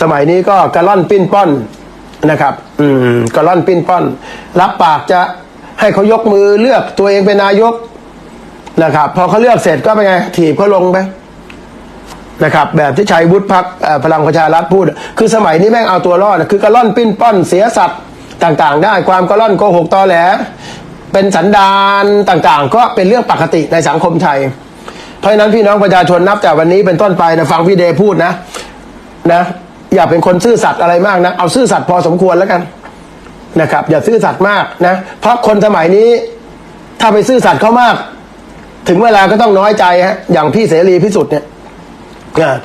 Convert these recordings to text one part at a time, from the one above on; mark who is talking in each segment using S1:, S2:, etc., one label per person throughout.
S1: สมัยนี้ก็กระล่อนปิ้นป้อนนะครับ อืมกระล่อนปิ้นป้อน รับปากจะให้เขายกมือเลือกตัวเองเป็นนายกนะครับ พอเขาเลือกเสร็จก็เป็นไงถีบเขาลงไปนะครับ แบบที่ชัยวุฒิพักพลังประชารัฐพูด คือสมัยนี้แม่งเอาตัวรอดนะคือกระล่อนปิ้นป้อนเสียสัตว์ต่างๆ ได้ความกระล่อนโกหกตอแหลเป็นสันดานต่างๆ ก็เป็นเรื่องปกติในสังคมไทย เพราะฉะนั้นพี่น้องประชาชนนับจากวันนี้เป็นต้นไปนะฟังพี่เดพูดนะนะ อย่าเป็นคนซื่อสัตย์อะไรมากนะ เอาซื่อสัตย์พอสมควรแล้วกันนะครับ อย่าซื่อสัตย์มากนะ เพราะคนสมัยนี้ ถ้าไปซื่อสัตย์เขามาก ถึงเวลาก็ต้องน้อยใจฮะอย่างพี่เสรีพิสุทธิ์เนี่ย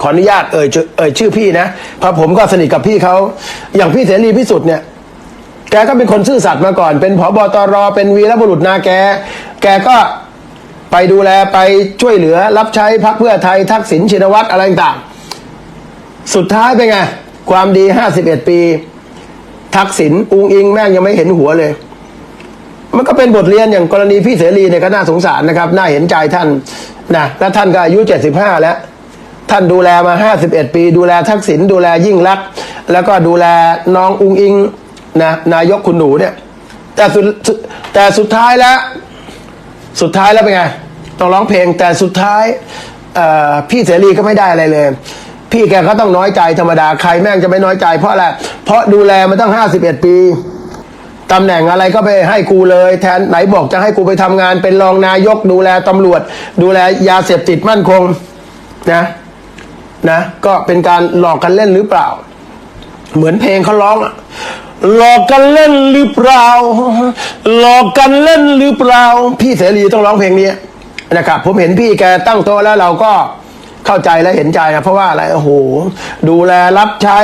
S1: ขออนุญาตเอ่ยชื่อเอ่ยชื่อพี่นะเพราะผมก็สนิทกับพี่เขาอย่างพี่เสรีพิสุทธิ์เนี่ยแกก็เป็นคนซื่อสัตย์มาก่อน เป็นผบตรเป็นวีรบุรุษนาแก แกก็ไปดูแลไปช่วยเหลือ รับใช้พรรคเพื่อไทยทักษิณชินวัตรอะไรต่างๆ สุดท้ายเป็นไง ความดี51ปี ทักษิณอุงอิงแม่งยังไม่เห็นหัวเลย มันก็เป็นบทเรียนอย่างกรณีพี่เสรีเนี่ยก็น่าสงสารนะครับ น่าเห็นใจท่านนะและท่านก็อายุ75แล้ว ท่านดูแลมา51ปี ดูแลทักษิณดูแลยิ่งรัก แล้วก็ดูแลน้องอุงอิงนะนายกคุณหนูเนี่ย แต่สุดแต่สุดท้ายแล้ว สุดท้ายแล้วเป็นไงต้องร้องเพลงแต่สุดท้ายพี่เสรีก็ไม่ได้อะไรเลย พี่แกก็ต้องน้อยใจธรรมดาใครแม่งจะไม่น้อยใจ เพราะอะไรเพราะดูแลมาตั้ง 51 ปีตำแหน่งอะไรก็ไปให้กูเลยแทนไหนบอกจะให้กูไปทำงานเป็นรองนายก ดูแลตำรวจ ดูแลยาเสพติดมั่นคงนะนะก็เป็นการหลอกกันเล่นหรือเปล่า เหมือนเพลงเขาร้องหลอกกันเล่นหรือเปล่า หลอกกันเล่นหรือเปล่า พี่เสรีต้องร้องเพลงนี้นะครับ ผมเห็นพี่แกตั้งโต๊ะแล้วเราก็ เข้าใจและเห็นใจนะเพราะว่าอะไรโอ้โหดูแลรับใช้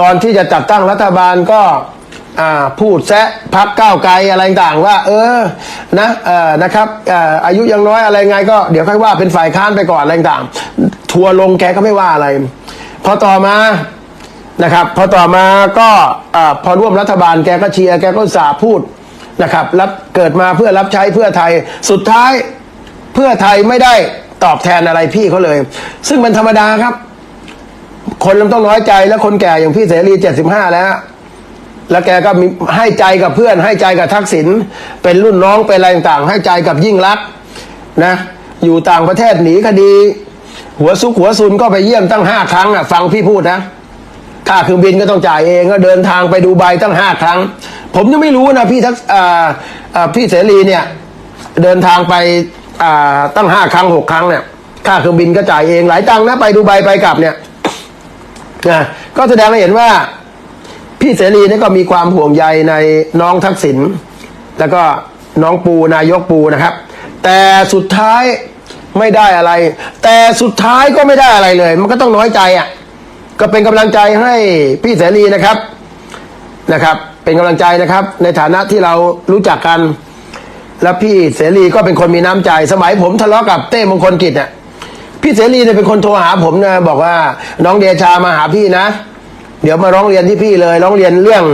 S1: ตอนที่จะจัดตั้งรัฐบาลก็พูดแซะพักก้าวไกลอะไรต่างว่า เออนะเออนะครับอออายุยังน้อยอะไรไงก็เดี๋ยวค่อยว่าเป็นฝ่ายค้านไปก่อนอะไรต่างทัวลงแกก็ไม่ว่าอะไร พอต่อมานะครับ พอต่อมาก็พอร่วมรัฐบาลแกก็เชียร์แกก็สาพูดนะครับรับเกิดมาเพื่อรับใช้เพื่อไทยสุดท้ายเพื่อไทยไม่ได้ ตอบแทนอะไรพี่เขาเลย ซึ่งมันธรรมดาครับ คนมันต้องน้อยใจแล้วคนแก่อย่างพี่เสรีเจ็ดสิบห้าแล้ว แล้วแกก็มีให้ใจกับเพื่อน ให้ใจกับทักษิณเป็นรุ่นน้องเป็นอะไรต่างๆให้ใจกับยิ่งรักนะ อยู่ต่างประเทศหนีคดี หัวซุกหัวซุนก็ไปเยี่ยมตั้งห้าครั้งอะฟังพี่พูดนะค่าเครื่องบินก็ต้องจ่ายเองก็เดินทางไปดูใบตั้งห้าครั้ง ผมยังไม่รู้นะพี่ทักอ่าอ่าพี่เสรีเนี่ย เดินทางไป ตั้งห้าครั้งหกครั้งเนี่ยค่าเครื่องบินก็จ่ายเองหลายตังค์นะไปดูใบไปกลับเนี่ยนะก็แสดงให้เห็นว่า พี่เสรีนี่ก็มีความห่วงใยในน้องทักษิณแล้วก็น้องปูนายกปูนะครับ แต่สุดท้ายไม่ได้อะไร แต่สุดท้ายก็ไม่ได้อะไรเลย มันก็ต้องน้อยใจอะ ก็เป็นกำลังใจให้พี่เสรีนะครับนะครับ เป็นกำลังใจนะครับ ในฐานะที่เรารู้จักกัน แล้วพี่เสรีก็เป็นคนมีน้ำใจ สมัยผมทะเลาะกับเต้มงคลกิจเนี่ยพี่เสรีเนี่ยเป็นคนโทรหาผมนะบอกว่าน้องเดชามาหาพี่นะ เดี๋ยวมาร้องเรียนที่พี่เลยร้องเรียนเรื่อง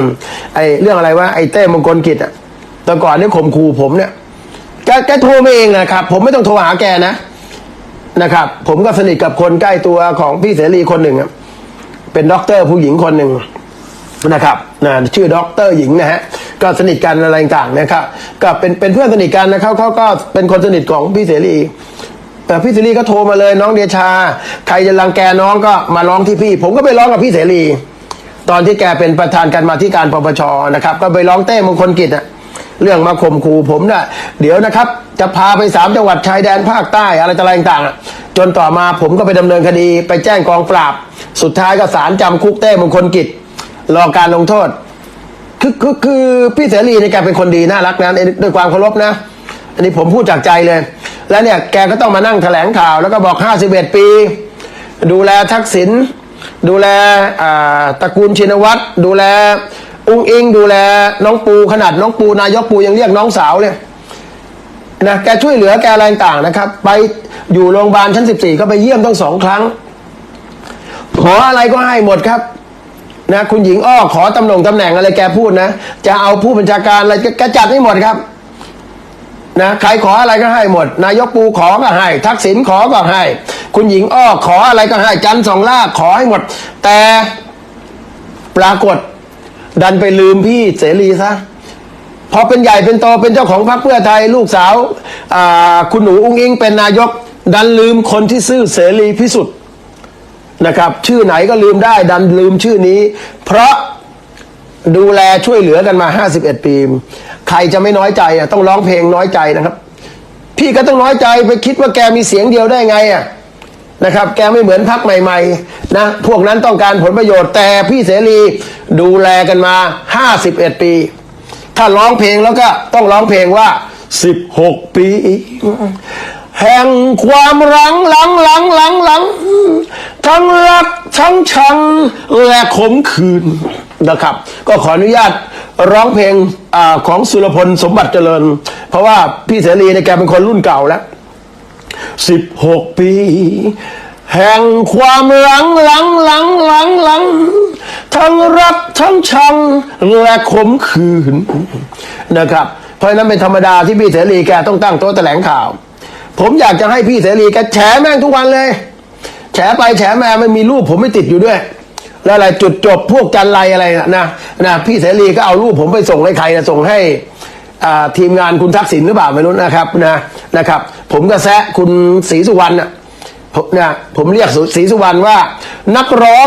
S1: ไอ้เรื่องอะไรวะไอ้เต้มงคลกิจอะตอนก่อนเนี่ยข่มขู่ผมเนี่ยแกแกโทรมาเองนะครับ ผมไม่ต้องโทรหาแกนะนะครับ ผมก็สนิทกับคนใกล้ตัวของพี่เสรีคนหนึ่งเป็นด็อกเตอร์ผู้หญิงคนหนึ่งนะครับนะชื่อด็อกเตอร์หญิงนะฮะ ก็สนิทกันอะไรต่างๆนะครับก็เป็นเป็นเพื่อนสนิทกันนะครับเขาก็เป็นคนสนิทของพี่เสรีแต่พี่เสรีก็โทรมาเลยน้องเดชา ใครจะรังแกน้องก็มาร้องที่พี่ ผมก็ไปร้องกับพี่เสรี ตอนที่แกเป็นประธานการมาธิการปปชนะครับ ก็ไปร้องเต้มงคลกิจอะเรื่องมาข่มขู่ผมนะ่ะเดี๋ยวนะครับ จะพาไปสามจังหวัดชายแดนภาคใต้อะไรต่างๆต่างจนต่อมาผมก็ไปดำเนินคดี ไปแจ้งกองปราบ สุดท้ายก็ศาลจำคุกเต้มงคลกิจ รอการลงโทษ คือคือคือพี่เสรีเนี่ยแกเป็นคนดีน่ารักนะด้วยความเคารพนะ อันนี้ผมพูดจากใจเลย แล้วเนี่ยแกก็ต้องมานั่งแถลงข่าว แล้วก็บอก 51 ปี ดูแลทักษิณดูแลตระกูลชินวัตรดูแลอุ้งอิง ดูแลน้องปูขนาดน้องปูนายกปูยังเรียกน้องสาวเลยนะแกช่วยเหลือแกอะไรต่างๆนะครับ ไปอยู่โรงพยาบาลชั้น 14 ก็ไปเยี่ยมต้องสองครั้ง ขออะไรก็ให้หมดครับ นะคุณหญิงอ้อขอตำแหน่งตำแหน่งอะไรแกพูดนะ จะเอาผู้บัญชาการอะไรแกจัดให้หมดครับนะใครขออะไรก็ให้หมด นายกปูขอก็ให้ ทักษิณขอก็ให้ คุณหญิงอ้อขออะไรก็ให้ จันสองล่าขอให้หมด แต่ปรากฏ ดันไปลืมพี่เสรีซะพอเป็นใหญ่เป็นโตเป็นเจ้าของพรรคเพื่อไทยลูกสาวาคุณหนูอุ้งอิงเป็นนายก ดันลืมคนที่ซื่อเสรีพิสุทธิ์ นะครับ ชื่อไหนก็ลืมได้ ดันลืมชื่อนี้ เพราะดูแลช่วยเหลือกันมา 51 ปี ใครจะไม่น้อยใจอะต้องร้องเพลงน้อยใจนะครับ พี่ก็ต้องน้อยใจไปคิดว่าแกมีเสียงเดียวได้ไงอะนะครับ แกไม่เหมือนพักใหม่ๆนะพวกนั้นต้องการผลประโยชน์แต่พี่เสรีดูแลกันมา 51 ปี ถ้าร้องเพลงแล้วก็ต้องร้องเพลงว่า 16 ปี แห่งความหลังหลังหลังหลังหลังทั้งรักทั้งชังและขมขื่นนะครับ ก็ขออนุญาตร้องเพลงอของสุรพลสมบัติเจริญ เพราะว่าพี่เสรีเนี่ยแกเป็นคนรุ่นเก่าแล้วสิบหกปี แห่งความหลังหลังหลังหลังหลังทั้งรักทั้งชังและขมขื่นนะครับ เพราะนั้นเป็นธรรมดาที่พี่เสรีแกต้องตั้งโต๊ะแถลงข่าว ผมอยากจะให้พี่เสรีแกแฉแม่งทุกวันเลย แฉไปแฉมาไม่มีรูปผมไม่ติดอยู่ด้วย แล้วอะไรจุดจบพวกจันไรอะไรนะนะนะพี่เสรีก็เอารูปผมไปส่งให้ใครนะส่งให้อ่าทีมงานคุณทักษิณหรือเปล่าไม่รู้นะครับนะนะครับ ผมก็แซะคุณศรีสุวรรณน่ะผมนะผมเรียกศรีสุวรรณว่า นักร้อง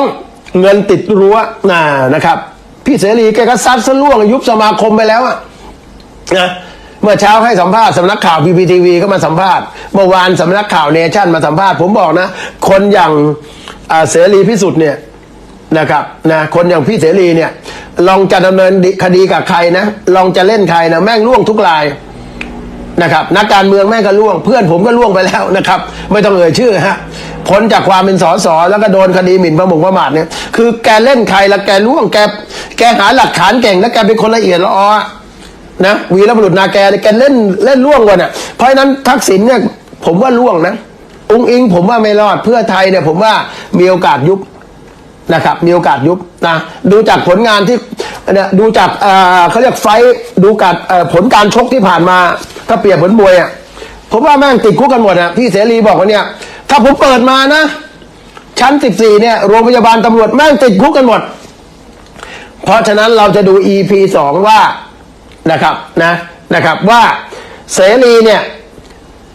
S1: เงินติดรั้วนะนะครับ พี่เสรีแกก็ซัดซะล่วงยุบสมาคมไปแล้วอะนะ เมื่อเช้าให้สัมภาษณ์สำนักข่าวพีพีทีวีก็มาสัมภาษณ์เมื่อวานสำนักข่าวเนชั่นมาสัมภาษณ์ผมบอกนะ คนอย่างเสรีพิสุทธิ์เนี่ยนะครับนะคนอย่างพี่เสรีเนี่ยลองจะดำเนินคดีกับใครนะลองจะเล่นใครนะแม่งล่วงทุกรายนะครับนักการเมืองแม่งก็ล่วง เพื่อนผมก็ล่วงไปแล้วนะครับ ไม่ต้องเอ่ยชื่อฮะพ้นจากความเป็นสสแล้วก็โดนคดีหมิ่นประมงประมาทเนี่ยคือแกเล่นใครแล้วแกล่วงแกแกหาหลักฐานเก่งแล้วแกเป็นคนละเอียดละออ นะวีรบุรุษนาแกเนี่ยแกเล่นเล่นล่วงกว่าน่ะเพราะฉะนั้นทักษิณเนี่ยผมว่าล่วงนะองค์อิงผมว่าไม่รอดเพื่อไทยเนี่ยผมว่ามีโอกาสยุบนะครับมีโอกาสยุบนะดูจากผลงานที่เนี่ยดูจากเอ่อเขาเรียกไฟดูจากเอ่อผลการชกที่ผ่านมา ถ้าเปรียบเหมือนมวยอะผมว่าแม่งติดคุกกันหมดอะพี่เสรีบอกว่าเนี่ย ถ้าผมเปิดมานะ ชั้น14เนี่ยโรงพยาบาลตำรวจแม่งติดคุกกันหมด เพราะฉะนั้นเราจะดู EP สองว่า นะครับนะนะครับว่าเสรีเนี่ย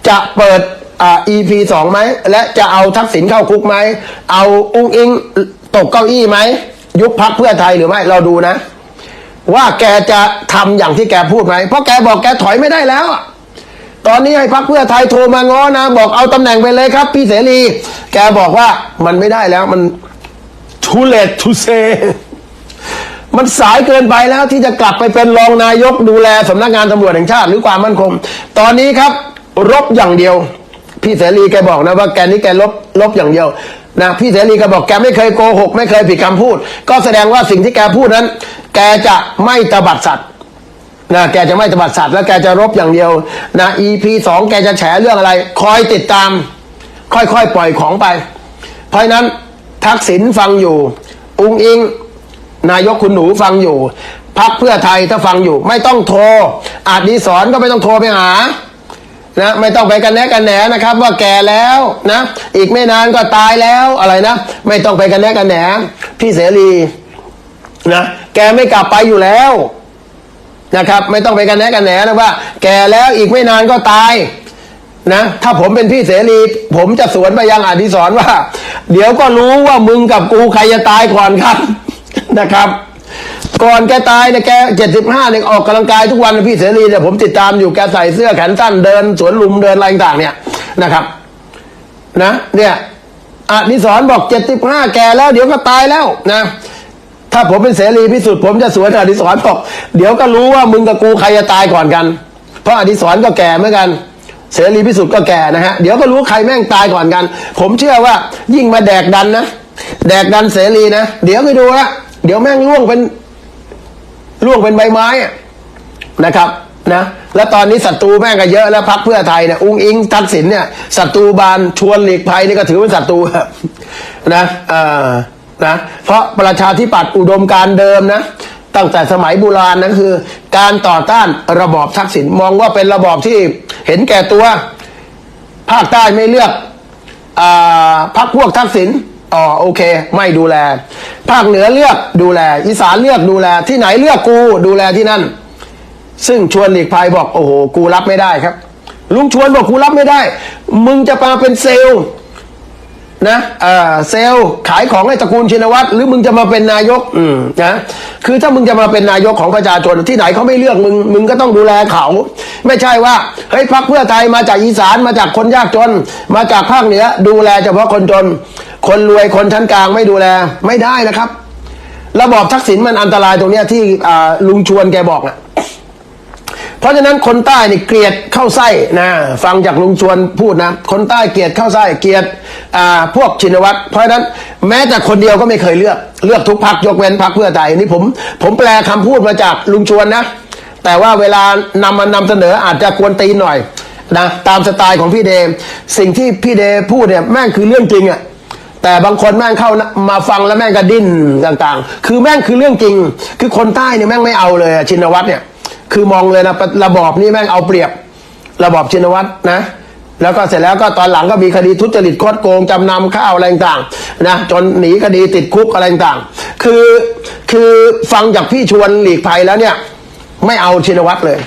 S1: จะเปิดอ่า EP สองไหมและจะเอาทักษิณเข้าคุกไหมเอาอุ้งอิงตกเก้าอี้ไหมยุบพักเพื่อไทยหรือไม่เราดูนะ ว่าแกจะทำอย่างที่แกพูดไหมเพราะแกบอกแกถอยไม่ได้แล้วอะตอนนี้ให้พักเพื่อไทยโทรมาง้อนะ บอกเอาตำแหน่งไปเลยครับ พี่เสรี แกบอกว่ามันไม่ได้แล้วมัน too late to say มันสายเกินไปแล้วที่จะกลับไปเป็นรองนายกดูแลสำนักงานตำรวจแห่งชาติหรือความมั่นคง ตอนนี้ครับ รบอย่างเดียว พี่เสรีแกบอกนะว่าแกนี้แกลบลบอย่างเดียวนะพี่เสรีแกบอกแกไม่เคยโกหก ไม่เคยผิดคำพูด ก็แสดงว่าสิ่งที่แกพูดนั้น แกจะไม่ตบัดสัตว์นะแกจะไม่ตบัดสัตว์แล้วแกจะรบอย่างเดียวนะ EP สองแกจะแฉเรื่องอะไร คอยติดตาม ค่อยๆปล่อยของไป เพราะฉะนั้นทักษิณฟังอยู่ อุงอิง นายกคุณหนูฟังอยู่พักเพื่อไทยถ้าฟังอยู่ ไม่ต้องโทร อาจดีสอนก็ไม่ต้องโทรไปหานะไม่ต้องไปกันแนะกันแหนนะครับ ว่าแก่แล้วนะอีกไม่นานก็ตายแล้วอะไรนะ ไม่ต้องไปกันแนะกันแหนพี่เสรีนะแกไม่กลับไปอยู่แล้วนะครับ ไม่ต้องไปกันแนะกันแหนนะว่า แก่แล้วอีกไม่นานก็ตายนะถ้าผมเป็นพี่เสรี ผมจะสวนไปยังอดิศรว่า เดี๋ยวก็รู้ว่ามึงกับกูใครจะตายก่อนครับ นะครับ ก่อนแกตายเนี่ยแกเจ็ดสิบห้าเนี่ยออกกำลังกายทุกวันพี่เสรีเนี่ยผมติดตามอยู่แกใส่เสื้อแขนสั้นเดิน สวนลุมเดินอะไรต่างเนี่ยนะครับ นะเนี่ยอดิศรบอกเจ็ดสิบห้าแกแล้วเดี๋ยวก็ตายแล้วนะถ้าผมเป็นเสรีพิสุทธิ์ผมจะสวนอดิศรบอกเดี๋ยวก็รู้ว่ามึงกับกูใครจะตายก่อนกัน เพราะอดิศรก็แก่เหมือนกันเสรีพิสุทธิ์ก็แก่นะฮะเดี๋ยวก็รู้ใครแม่งตายก่อนกัน ผมเชื่อว่ายิ่งมาแดกดันนะ แดกดันเสรีนะ เดี๋ยวไปดูว่า เดี๋ยวแม่งล่วงเป็นล่วงเป็นใบไม้อะนะครับนะแล้วตอนนี้ศัตรูแม่งก็เยอะแล้วพักเพื่อไทยเนี่ยอุ้งอิงทักษิณเนี่ยศัตรูบานชวนหลีกภัยนี่ก็ถือเป็นศัตรูนะเออนะเพราะประชาธิปัตย์อุดมการเดิมนะตั้งแต่สมัยโบราณนั้นคือ การต่อต้านระบอบทักษิณมองว่าเป็นระบอบที่เห็นแก่ตัว ภาคใต้ไม่เลือกอพักพวกทักษิณ อ๋อโอเค ไม่ดูแล ภาคเหนือเลือกดูแล อีสานเลือกดูแลที่ไหนเลือกกูดูแลที่นั่น ซึ่งชวนหลีกภัยบอกโอ้โหกูรับไม่ได้ครับ ลุงชวนบอกกูรับไม่ได้ มึงจะมาเป็นเซลล์ นะเอ่อเซลล์ขายของให้ตระกูลชินวัตรหรือมึงจะมาเป็นนายกอืมนะคือถ้ามึงจะมาเป็นนายกของประชาชนที่ไหนเขาไม่เลือกมึงมึงก็ต้องดูแลเขา ไม่ใช่ว่าเฮ้ยพักเพื่อไทยมาจากอีสานมาจากคนยากจน มาจากภาคเหนือดูแลเฉพาะคนจน คนรวยคนชั้นกลางไม่ดูแลไม่ได้นะครับ ระบอบทักษิณมันอันตรายตรงเนี้ยที่อ่าลุงชวนแกบอกนะ เพราะฉะนั้นคนใต้นี่เกลียดเข้าไส้นะฟังจากลุงชวนพูดนะ คนใต้เกลียดเข้าไส้เกลียดอ่าพวกชินวัตรเพราะฉะนั้นแม้แต่คนเดียวก็ไม่เคยเลือกเลือกทุกพักยกเว้นพักเพื่อไทยนี่ผม ผมแปลคำพูดมาจากลุงชวนนะ แต่ว่าเวลานำมานำเสนออาจจะกวนตีนหน่อยนะตามสไตล์ของพี่เดมสิ่งที่พี่เดพูดเนี่ยแม่งคือเรื่องจริงอะแต่บางคนแม่งเข้ามาฟังแล้วแม่งก็ดิ้นต่างๆ คือแม่งคือเรื่องจริง คือคนใต้เนี่ยแม่งไม่เอาเลยชินวัตรเนี่ย คือมองเลยนะระบอบนี้แม่งเอาเปรียบ ระบอบชินวัตรนะ แล้วก็เสร็จแล้วก็ตอนหลังก็มีคดีทุจริตคดโกงจำนำข้าวอะไรต่างๆนะจนหนีคดีติดคุกอะไรต่างๆคือคือฟังจากพี่ชวนหลีกภัยแล้วเนี่ย ไม่เอาชินวัตรเลย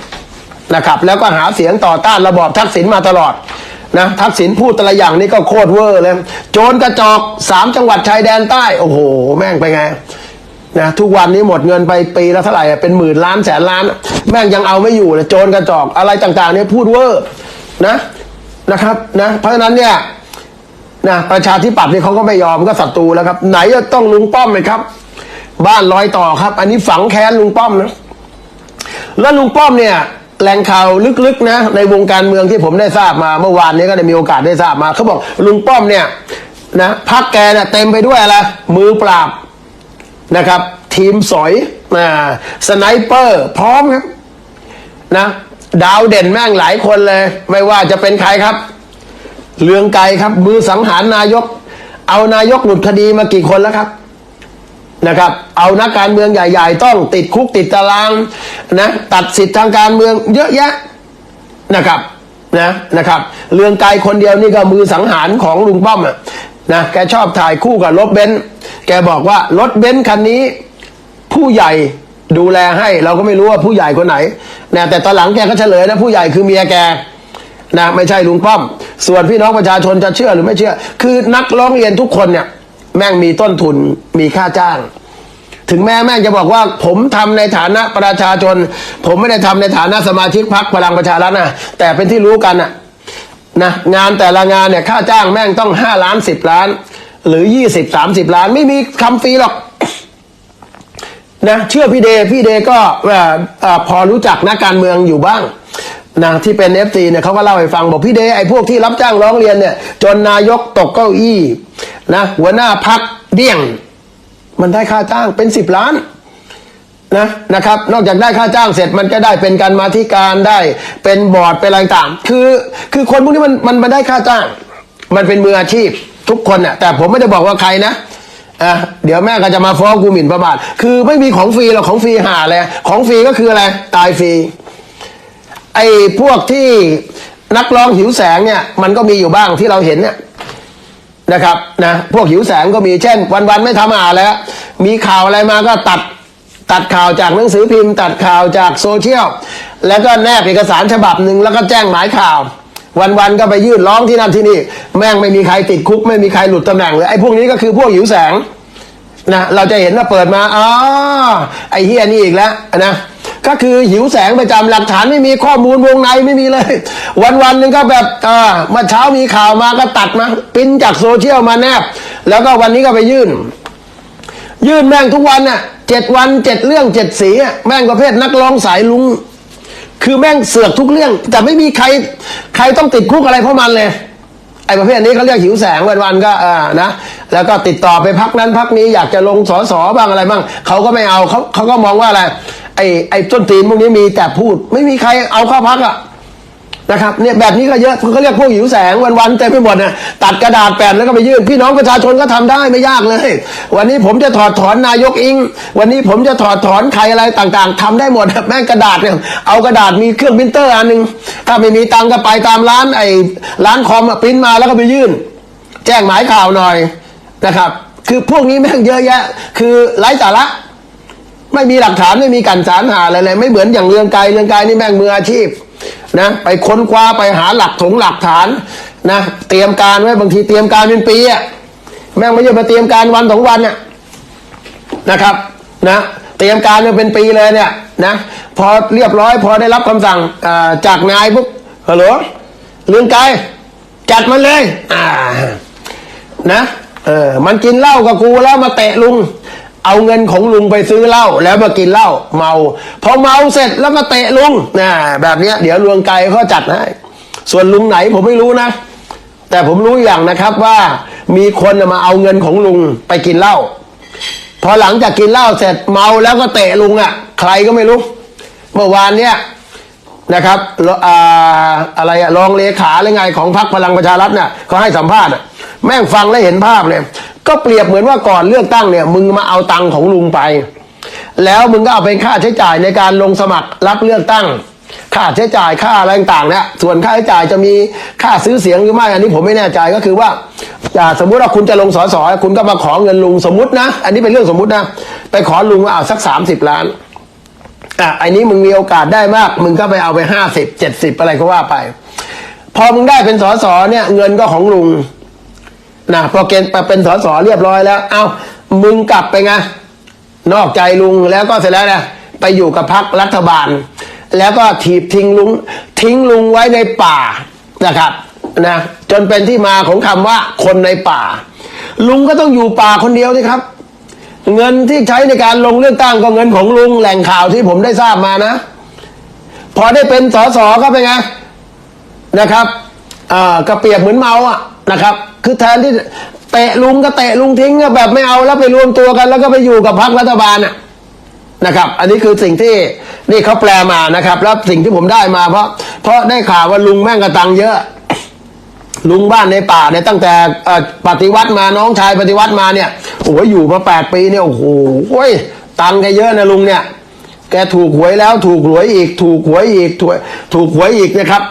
S1: นะครับ แล้วก็หาเสียงต่อต้านระบอบทักษิณมาตลอดนะทักษิณพูดแต่ละอย่างนี่ก็โคตรเวอร์เลย โจรกระจอกสามจังหวัดชายแดนใต้ โอ้โห แม่งไปไงนะทุกวันนี้หมดเงินไปปีละเท่าไหร่เป็นหมื่นล้านแสนล้าน แม่งยังเอาไม่อยู่เลยโจรกระจอกอะไรต่างๆเนี่ยพูดเวอร์นะนะครับนะเพราะฉะนั้นเนี่ยนะประชาธิปัตย์นี่เขาก็ไม่ยอมก็ศัตรูแล้วครับ ไหนจะต้องลุงป้อมเลยครับ บ้านลอยต่อครับ อันนี้ฝังแค้นลุงป้อมนะแล้วลุงป้อมเนี่ยแหล่งข่าวลึกๆนะในวงการเมืองที่ผมได้ทราบมาเมื่อวานนี้ก็ได้มีโอกาสได้ทราบมาเขาบอกลุงป้อมเนี่ยนะพักแกเนี่ยเต็มไปด้วยอะไรมือปราบนะครับ ทีมสอยนะสไนเปอร์ พร้อมครับ นะ ดาวเด่นแม่งหลายคนเลย ไม่ว่าจะเป็นใครครับ เลืองไกรครับ มือสังหารนายก เอานายกหลุดคดีมากี่คนแล้วครับนะครับ เอานักการเมืองใหญ่ ๆ ต้องติดคุกติดตารางนะ ตัดสิทธิ์ทางการเมืองเยอะแยะนะครับนะนะครับเรืองไกรคนเดียวนี่ก็มือสังหารของลุงป้อมอะนะแกชอบถ่ายคู่กับรถเบนซ์แกบอกว่ารถเบนซ์คันนี้ ผู้ใหญ่ ดูแลให้เราก็ไม่รู้ว่าผู้ใหญ่คนไหนนะแต่ตอนหลังแกก็เฉลยนะผู้ใหญ่คือเมียแกนะไม่ใช่ลุงป้อม ส่วนพี่น้องประชาชนจะเชื่อหรือไม่เชื่อ คือนักร้องเรียนทุกคนเนี่ย แม่งมีต้นทุนมีค่าจ้าง ถึงแม้แม่งจะบอกว่า ผมทำในฐานะประชาชน ผมไม่ได้ทำในฐานะสมาชิกพรรคพลังประชารัฐนะแต่เป็นที่รู้กันนะนะงานแต่ละงานเนี่ยค่าจ้างแม่งต้องห้าล้านสิบล้าน หรือยี่สิบสามสิบล้านไม่มีคำฟรีหรอก นะเชื่อพี่เดพี่เดก็พอรู้จักนักการเมืองอยู่บ้างนะที่เป็นเอฟซีเนี่ยเขาก็เล่าให้ฟังบอกพี่เดไอ้พวกที่รับจ้างร้องเรียนเนี่ย จนนายกตกเก้าอี้นะหัวหน้าพักเดี้ยง มันได้ค่าจ้างเป็นสิบล้านนะนะครับ นอกจากได้ค่าจ้างเสร็จมันก็ได้เป็นการมาธิการได้เป็นบอร์ดเป็นอะไรต่างคือคือคนพวกนี้มันมันมันได้ค่าจ้าง มันเป็นมืออาชีพทุกคนน่ะแต่ผมไม่ได้บอกว่าใครนะ อะเดี๋ยวแม่ก็จะมาฟ้องกูหมิ่นประมาทคือไม่มีของฟรีหรอกของฟรีหาเลยของฟรีก็คืออะไร ตายฟรี ไอ้พวกที่นักร้องหิวแสงเนี่ย มันก็มีอยู่บ้างที่เราเห็นเนี่ยนะครับนะพวกหิวแสงก็มีเช่น วันๆไม่ทำอานแล้ว มีข่าวอะไรมาก็ตัดตัดข่าวจากหนังสือพิมพ์ ตัดข่าวจากโซเชียลแล้วก็แนบเอกสารฉบับหนึ่งแล้วก็แจ้งหมายข่าว วันๆก็ไปยื่นร้องที่นั่นที่นี่ แม่งไม่มีใครติดคุก ไม่มีใครหลุดตำแหน่งเลยไอ้พวกนี้ก็คือพวกหิวแสงนะเราจะเห็นว่าเปิดมาอ๋อไอ้เฮียนี่อีกแล้วนะก็คือหิวแสงประจำหลักฐานไม่มีข้อมูลวงในไม่มีเลย วันวันหนึ่งก็แบบอ่าเมื่อเช้ามีข่าวมาก็ตัดมาปิ้นจากโซเชียลมาแนบ แล้วก็วันนี้ก็ไปยื่น ยื่นแม่งทุกวันน่ะเจ็ดวันเจ็ดเรื่องเจ็ดสีแม่งประเภทนักร้องสายลุง คือแม่งเสือกทุกเรื่อง แต่ไม่มีใครใครต้องติดคุกอะไรเพราะมันเลย ไอ้ประเภทนี้เขาเรียกหิวแสงวันๆก็อ่านะแล้วก็ติดต่อไปพักนั้นพักนี้อยากจะลงสอสอบ้างอะไรบ้างเขาก็ไม่เอาเขาเขาก็มองว่าอะไรไอ้ไอ้ต้นตีนพวกนี้มีแต่พูด ไม่มีใครเอาเข้าพักอะ นะครับเนี่ยแบบนี้ก็เยอะเขาเรียกพวกหิวแสงวันๆเต็มไปหมดน่ะตัดกระดาษแผ่นแล้วก็ไปยื่นพี่น้องประชาชนก็ทำได้ไม่ยากเลย วันนี้ผมจะถอดถอนนายกอิง วันนี้ผมจะถอดถอนใครอะไรต่างๆทำได้หมดแม่งกระดาษเนี่ยเอากระดาษมีเครื่องพิมพ์เตอร์อันหนึงถ้าไม่มีตังก็ไปตามร้านไอ้ร้านคอมอะปริ้นมาแล้วก็ไปยื่น แจ้งหมายข่าวหน่อยนะครับ คือพวกนี้แม่งเยอะแยะ คือไร้สาระไม่มีหลักฐานไม่มีกันสารหาอะไรเลยไม่เหมือนอย่างเรืองไกรเรืองไกรนี่แม่งมืออาชีพ นะไปค้นคว้าไปหาหลักถงหลักฐานนะเตรียมการไว้บางทีเตรียมการเป็นปีอะแม่งไม่ใช่มาเตรียมการวันสองวันเนี่ยนะครับนะเตรียมการมาเป็นปีเลยเนี่ยนะพอเรียบร้อยพอได้รับคำสั่งจากนายปุ๊บฮัลโหลเรืองไกรจัดมันเลยอ่านะเออมันกินเหล้ากับกูแล้วมาเตะลุง เอาเงินของลุงไปซื้อเหล้าแล้วมากินเหล้าเมา พอเมาเสร็จแล้วมาเตะลุงนะแบบเนี้ยเดี๋ยวลวงไกลเขาจัดให้ส่วนลุงไหนผมไม่รู้นะ แต่ผมรู้อย่างนะครับว่ามีคนมาเอาเงินของลุงไปกินเหล้าพอหลังจากกินเหล้าเสร็จเมาแล้วก็เตะลุงอะ ใครก็ไม่รู้ เมื่อวานเนี้ยนะครับออะไรอะรองเลขาหรือไงของพรรคพลังประชารัฐเนี่ยเขาให้สัมภาษณ์แม่งฟังแล้วเห็นภาพเลย ก็เปรียบเหมือนว่าก่อนเลือกตั้งเนี่ย มึงมาเอาตังของลุงไป แล้วมึงก็เอาเป็นค่าใช้จ่ายในการลงสมัครรับเลือกตั้ง ค่าใช้จ่ายค่าอะไรต่างๆเนี่ยส่วนค่าใช้จ่ายจะมีค่าซื้อเสียงหรือไม่ อันนี้ผมไม่แน่ใจก็คือว่าอ่าสมมุติว่าคุณจะลงสอสอคุณก็มาขอเงินลุงสมมตินะ อันนี้เป็นเรื่องสมมตินะ ไปขอลุงว่าเอาสักสามสิบล้านอะไอ้นี้มึงมีโอกาสได้มาก มึงก็ไปเอาไปห้าสิบเจ็ดสิบอะไรก็ว่าไป พอมึงได้เป็นสอสอเนี่ย เงินก็ของลุง นะพอเกณฑ์ไปเป็นสสเรียบร้อยแล้ว เอามึงกลับไปไงนอกใจลุงแล้วก็เสร็จแล้วนะไปอยู่กับพรรครัฐบาล แล้วก็ถีบทิ้งลุงทิ้งลุงไว้ในป่านะครับนะจนเป็นที่มาของคำว่าคนในป่า ลุงก็ต้องอยู่ป่าคนเดียวสิครับ เงินที่ใช้ในการลงเลือกตั้งก็เงินของลุงแหล่งข่าวที่ผมได้ทราบมานะ พอได้เป็นสสก็เป็นไงนะครับอ่าก็เปรียบเหมือนเมาอะนะครับ คือแทนที่เตะลุงก็เตะลุงทิ้งก็แบบไม่เอาแล้วไปรวมตัวกัน แล้วก็ไปอยู่กับพรรครัฐบาลอะนะครับ อันนี้คือสิ่งที่นี่เขาแปลมานะครับ แล้วสิ่งที่ผมได้มาเพราะ เพราะได้ข่าวว่าลุงแม่งกระตังเยอะ ลุงบ้านในป่าเนี่ยตั้งแต่ปฏิวัติมาน้องชายปฏิวัติมาเนี่ยโอ้โหอยู่มาแปดปีเนี่ยโอ้โหโอ้ยตังค์แกเยอะนะลุงเนี่ยแกถูกหวยแล้วถูกหวยอีก ถูกหวยอีกถูกถูกหวยอีกนะครับ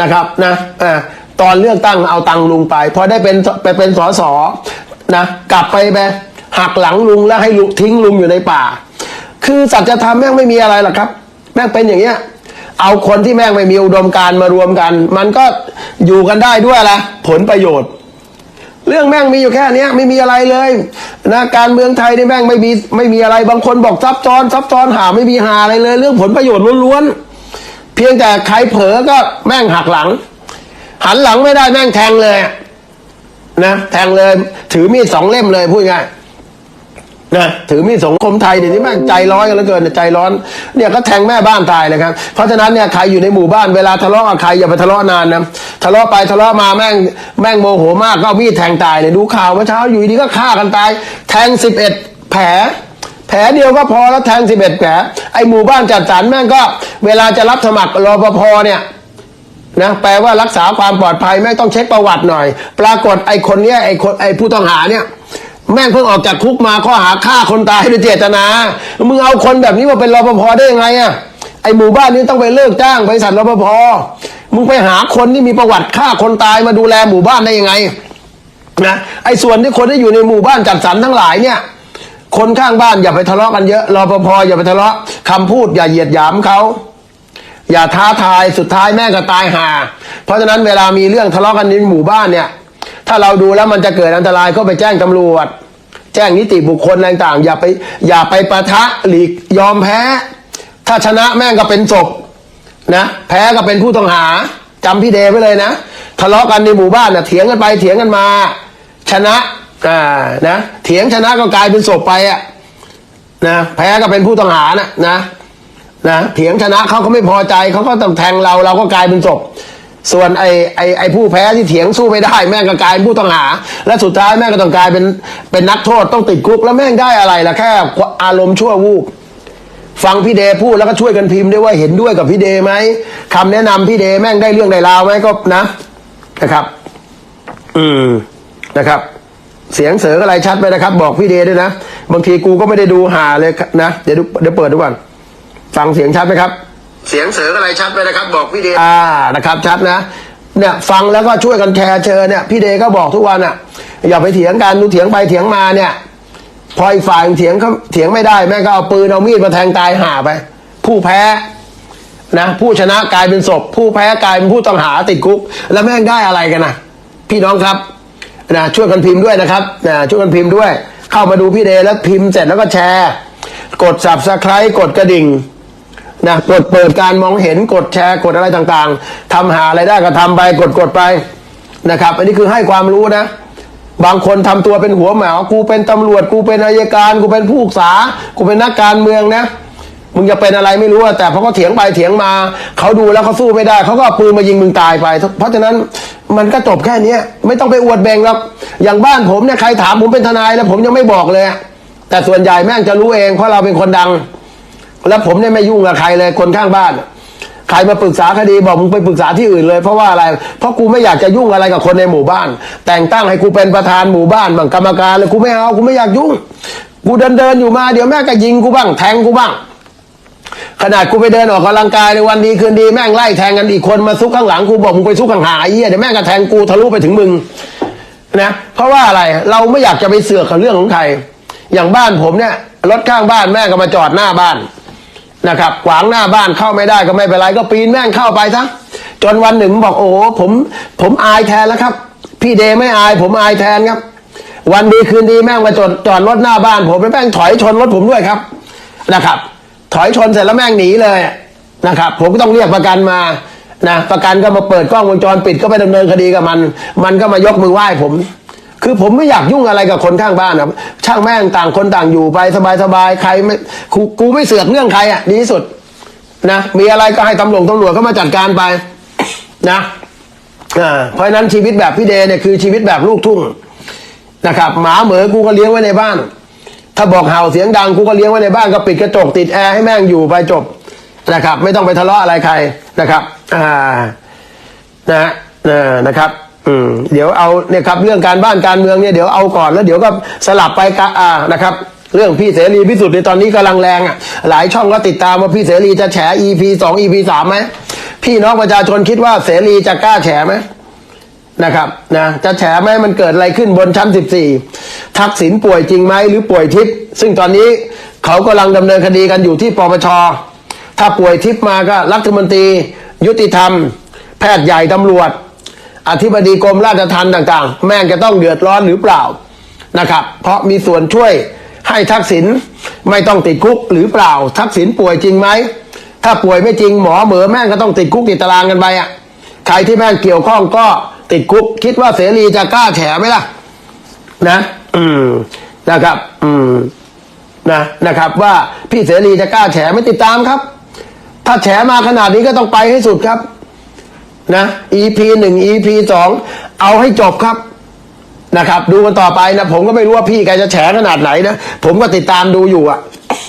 S1: นะครับนะอ่า ตอนเลือกตั้งเอาตังลุงไป พอได้เป็นไปเป็นสสนะกลับไปไปหักหลังลุงแล้วให้ลุงทิ้งลุงอยู่ในป่า คือสัจธรรมแม่งไม่มีอะไรหรอกครับ แม่งเป็นอย่างเงี้ยเอาคนที่แม่งไม่มีอุดมการมารวมกัน มันก็อยู่กันได้ด้วยอะผลประโยชน์ เรื่องแม่งมีอยู่แค่นี้ไม่มีอะไรเลยนะการเมืองไทยนี่แม่งไม่มีไม่มีอะไรบางคนบอกซับซ้อนซับซ้อนหาไม่มีหาอะไรเลย เรื่องผลประโยชน์ล้วนๆเพียงแต่ใครเผลอก็แม่งหักหลัง หันหลังไม่ได้แม่งแทงเลยนะแทงเลย ถือมีดสองเล่มเลยพูดง่ายนะถือมีดสงคมไทยเดี๋ยวนี้แม่งใจร้อนกันเหลือเกินใจร้อนเนี่ยก็แทงแม่บ้านตายเลยครับ เพราะฉะนั้นเนี่ยใครอยู่ในหมู่บ้านเวลาทะเลาะกับใครอย่าไปทะเลาะนานนะทะเลาะไปทะเลาะมาแม่งแม่งโมโหมากก็เอามีดแทงตายเลยดูข่าวเมื่อเช้าอยู่ดีก็ฆ่ากันตาย แทงสิบเอ็ดแผล แผลเดียวก็พอแล้วแทงสิบเอ็ดแผลไอหมู่บ้านจัดสรรแม่งก็ เวลาจะรับสมัครรอปภเนี่ย นะแปลว่ารักษาความปลอดภัยแม่งต้องเช็คประวัติหน่อย ปรากฏไอ้คนเนี้ยไอ้คนไอ้ผู้ต้องหาเนี่ย แม่งเพิ่งออกจากคุกมาข้อหาฆ่าคนตายโดยเจตนา มึงเอาคนแบบนี้มาเป็นรปภได้ยังไงอะไอ้หมู่บ้านนี้ต้องไปเลิกจ้างบริษัทรปภมึงไปหาคนที่มีประวัติฆ่าคนตายมาดูแลหมู่บ้านได้ยังไงนะไอ้ส่วนที่คนที่อยู่ในหมู่บ้านจัดสรรทั้งหลายเนี่ย คนข้างบ้านอย่าไปทะเลาะกันเยอะรปภอย่าไปทะเลาะคำพูดอย่าเหยียดหยามเขา อย่าท้าทายสุดท้ายแม่ก็ตายหาเพราะฉะนั้นเวลามีเรื่องทะเลาะกันในหมู่บ้านเนี่ย ถ้าเราดูแล้วมันจะเกิดอันตรายก็ไปแจ้งตำรวจ แจ้งนิติบุคคลต่างๆ อย่าไปอย่าไปประทะหลีกยอมแพ้ ถ้าชนะแม่งก็เป็นศพนะแพ้ก็เป็นผู้ต้องหาจำพี่เดไว้เลยนะทะเลาะกันในหมู่บ้านน่ะเถียงกันไปเถียงกันมา ชนะอ่านะเถียงชนะก็กลายเป็นศพไปอะนะแพ้ก็เป็นผู้ต้องหานะนะ นะเถียงชนะเขาก็ไม่พอใจเขาก็ต้องแทงเราเราก็กลายเป็นศพส่วนไอ้ไอ้ไอ้ผู้แพ้ที่เถียงสู้ไม่ได้แม่งก็กลายเป็นผู้ต้องหา และสุดท้ายแม่งก็ต้องกลายเป็นเป็นนักโทษต้องติดคุกแล้วแม่งได้อะไรล่ะแค่อารมณ์ชั่ววูบฟังพี่เดพูดแล้วก็ช่วยกันพิมพ์ด้วยว่าเห็นด้วยกับพี่เดไหมคำแนะนำพี่เดแม่งได้เรื่องได้ราวไหมก็นะ นะครับ อืมนะครับ เสียงเสืออะไรชัดไหมนะครับ บอกพี่เดด้วยนะบางทีกูก็ไม่ได้ดูหาเลยนะเดี๋ยวดูเดี๋ยวเปิดดูก่อน ฟังเสียงชัดไหมครับ เสียงเสืออะไรชัดไหมนะครับ บอกพี่เดอ่านะครับชัดนะเนี่ยฟังแล้วก็ช่วยกันแชร์เชิญเนี่ยพี่เดก็บอกทุกวันอะ อย่าไปเถียงกันดูเถียงไปเถียงมาเนี่ย พออีกฝ่ายเถียงเขาเถียงไม่ได้แม่งก็เอาปืนเอามีดมาแทงตายห่าไป ผู้แพ้นะผู้ชนะกลายเป็นศพ ผู้แพ้กลายเป็นผู้ต้องหาติดคุก แล้วแม่งได้อะไรกันนะพี่น้องครับนะช่วยกันพิมพ์ด้วยนะครับนะช่วยกันพิมพ์ด้วย เข้ามาดูพี่เดย์แล้วพิมพ์เสร็จแล้วก็แชร์ กด subscribe กดกระดิ่ง นะกดเปิดการมองเห็นกดแชร์กดอะไรต่างๆทำหาอะไรได้ก็ทำไปกดกดไปนะครับ อันนี้คือให้ความรู้นะ บางคนทำตัวเป็นหัวหมากูเป็นตำรวจกูเป็นอายการกูเป็นผู้ศึกษา กูเป็นนักการเมืองนะมึงจะเป็นอะไรไม่รู้แต่พอเขาเถียงไปเถียงมาเขาดูแล้วเขาสู้ไม่ได้เขาก็ปืนมายิงมึงตายไป เพราะฉะนั้นมันก็จบแค่เนี้ยไม่ต้องไปอวดแบ่งหรอกอย่างบ้านผมเนี่ยใครถามผมเป็นทนายแล้วผมยังไม่บอกเลย แต่ส่วนใหญ่แม่งจะรู้เองเพราะเราเป็นคนดัง แล้วผมเนี่ยไม่ยุ่งกับใครเลยคนข้างบ้าน ใครมาปรึกษาคดีบอกมึงไปปรึกษาที่อื่นเลยเพราะว่าอะไร เพราะกูไม่อยากจะยุ่งอะไรกับคนในหมู่บ้าน แต่งตั้งให้กูเป็นประธานหมู่บ้านบ้างกรรมการเลยกูไม่เอากูไม่อยากยุ่ง กูเดินเดินอยู่มาเดี๋ยวแม่ก็ยิงกูบ้างแทงกูบ้างขนาดกูไปเดินออกกำลังกายในวันดีคืนดีแม่งไล่แทงกันอีกคนมาซุกข้างหลังกูบอกมึงไปซุกข้างหาไอ้เหี้ยเดี๋ยวแม่งก็แทงกูทะลุไปถึงมึงนะเพราะว่าอะไรเราไม่อยากจะไปเสือกกับเรื่องของใครอย่างบ้านผมเนี่ยรถข้างบ้านแม่ก็มาจอดหน้าบ้าน นะครับขวางหน้าบ้านเข้าไม่ได้ก็ไม่เป็นไรก็ปีนแม่งเข้าไปซะจนวันหนึ่งบอกโอ้โหผมผมอายแทนแล้วครับ พี่เดไม่อาย ผมอายแทนครับ วันดีคืนดีแม่งมาจอดจอดรถหน้าบ้าน ผมแล้วแม่งถอยชนรถผมด้วยครับนะครับ ถอยชนเสร็จแล้วแม่งหนีเลยนะครับ ผมก็ต้องเรียกประกันมานะประกันก็มาเปิดกล้องวงจรปิดก็ไปดำเนินคดีกับมัน มันก็มายกมือไหว้ผม คือผมไม่อยากยุ่งอะไรกับคนข้างบ้านนะช่างแม่งต่างคนต่างอยู่ไปสบายๆใครไม่กูกูไม่เสือกเรื่องใครอะดีที่สุดนะมีอะไรก็ให้ตำรวจตำรวจเข้ามาจัดการไปนะอ่าเพราะฉะนั้นชีวิตแบบพี่เดเนี่ยคือชีวิตแบบลูกทุ่งนะครับหมาเหมือกูก็เลี้ยงไว้ในบ้าน ถ้าบอกเห่าเสียงดังกูก็เลี้ยงไว้ในบ้านก็ปิดกระจกติดแอร์ให้แม่งอยู่ไปจบนะครับ ไม่ต้องไปทะเลาะอะไรใครนะครับอ่านะฮะนะครับ อืมเดี๋ยวเอาเนี่ยครับเรื่องการบ้านการเมืองเนี่ยเดี๋ยวเอาก่อนแล้วเดี๋ยวก็สลับไปกะอ่านะครับ เรื่องพี่เสรีพิสุทธิ์ในตอนนี้กำลังแรงอะหลายช่องก็ติดตามว่าพี่เสรีจะแฉ EP สอง EP สามไหมพี่น้องประชาชนคิดว่าเสรีจะกล้าแฉไหมนะครับนะจะแฉไหมมันเกิดอะไรขึ้นบนชั้น 14 ทักษิณป่วยจริงไหมหรือป่วยทิพย์ซึ่งตอนนี้เขากำลังดำเนินคดีกันอยู่ที่ปปชถ้าป่วยทิพย์มาก็รัฐมนตรี ยุติธรรม แพทย์ใหญ่ตำรวจ อธิบดีกรมราชทัณฑ์ต่างๆ แม่งจะต้องเดือดร้อนหรือเปล่านะครับ เพราะมีส่วนช่วยให้ทักษิณไม่ต้องติดคุกหรือเปล่า ทักษิณป่วยจริงไหมถ้าป่วยไม่จริงหมอเหมือแม่งก็ต้องติดคุกติดตารางกันไปอะใครที่แม่งเกี่ยวข้องก็ติดคุก คิดว่าเสรีจะกล้าแฉไหมล่ะ นะ อืมนะครับ อืมนะนะครับ ว่าพี่เสรีจะกล้าแฉไม่ติดตามครับ ถ้าแฉมาขนาดนี้ก็ต้องไปให้สุดครับ นะ EP หนึ่ง EP สองเอาให้จบครับนะครับ ดูกันต่อไปนะ ผมก็ไม่รู้ว่าพี่แกจะแฉขนาดไหนนะ ผมก็ติดตามดูอยู่อะ